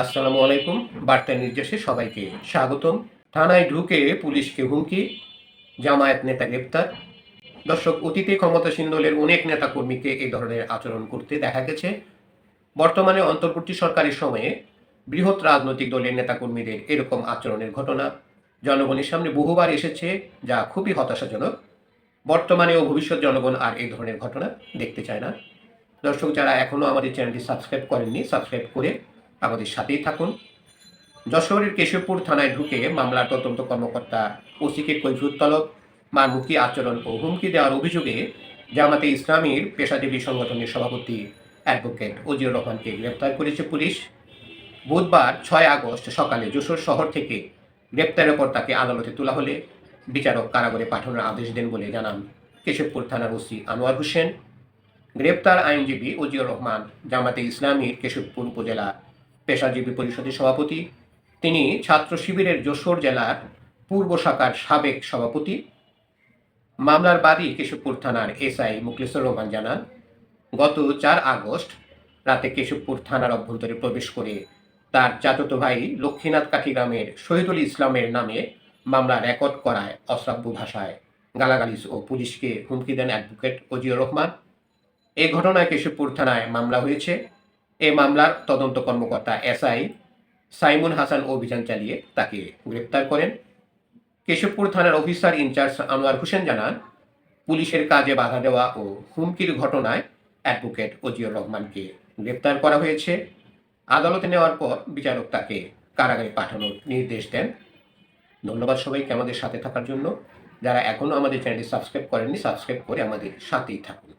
আসসালামু আলাইকুম, বার্তা নির্দেশে সবাইকে স্বাগতম। থানায় ঢুকে পুলিশকে হুমকি, জামায়াত নেতা গ্রেপ্তার। দর্শক, অতীতে ক্ষমতাসীন দলের অনেক নেতাকর্মীকে এই ধরনের আচরণ করতে দেখা গেছে। বর্তমানে অন্তর্বর্তী সরকারের সময়ে বৃহৎ রাজনৈতিক দলের নেতাকর্মীদের এরকম আচরণের ঘটনা জনগণের সামনে বহুবার এসেছে, যা খুবই হতাশাজনক। বর্তমানে ও ভবিষ্যৎ জনগণ আর এই ধরনের ঘটনা দেখতে চায় না। দর্শক, যারা এখনও আমাদের চ্যানেলটি সাবস্ক্রাইব করেননি, সাবস্ক্রাইব করে আমাদের সাথেই থাকুন। যশোরের কেশবপুর থানায় ঢুকে মামলার তদন্ত কর্মকর্তা ওসিকে কৈফিয়ত তলব, মারমুখী আচরণ ও হুমকি দেওয়ার অভিযোগে জামাতে ইসলামীর পেশাজীবী সংগঠনের সভাপতি অ্যাডভোকেট অজিউর রহমানকে গ্রেপ্তার করেছে পুলিশ। বুধবার ছয় আগস্ট সকালে যশোর শহর থেকে গ্রেপ্তারের পর তাকে আদালতে তোলা হলে বিচারক কারাগারে পাঠানোর আদেশ দেন বলে জানান কেশবপুর থানার ওসি আনোয়ার হোসেন। গ্রেপ্তার আইনজীবী অজিউর রহমান জামাতে ইসলামীর কেশবপুর উপজেলা পেশাজীবী পরিষদের সভাপতি। তিনি ছাত্র শিবিরের যশোর জেলার পূর্ব শাখার সাবেক সভাপতি। মামলার বাদী কেশবপুর থানার এসআই মুখলিসুর রহমান জানান, গত চার আগস্ট রাতে কেশবপুর থানার অভ্যন্তরে প্রবেশ করে তার চাচতো ভাই লক্ষ্মীনাথ কাঠি গ্রামের শহীদুল ইসলামের নামে মামলা রেকর্ড করায় অশ্রাব্য ভাষায় গালাগালিজ ও পুলিশকে হুমকি দেন অ্যাডভোকেট অজিউর রহমান। এই ঘটনায় কেশবপুর থানায় মামলা হয়েছে। এই মামলার তদন্ত কর্মকর্তা এসআই সাইমুন হাসান অভিযান চালিয়ে তাকে গ্রেপ্তার করেন। কেশবপুর থানার অফিসার ইনচার্জ আনোয়ার হোসেন জানান, পুলিশের কাজে বাধা দেওয়া ও হুমকির ঘটনায় অ্যাডভোকেট অজিউর রহমানকে গ্রেপ্তার করা হয়েছে। আদালতে নেওয়ার পর বিচারক তাকে কারাগারে পাঠানোর নির্দেশ দেন। ধন্যবাদ সবাইকে আমাদের সাথে থাকার জন্য। যারা এখনও আমাদের চ্যানেলটি সাবস্ক্রাইব করেননি, সাবস্ক্রাইব করে আমাদের সাথেই থাকুন।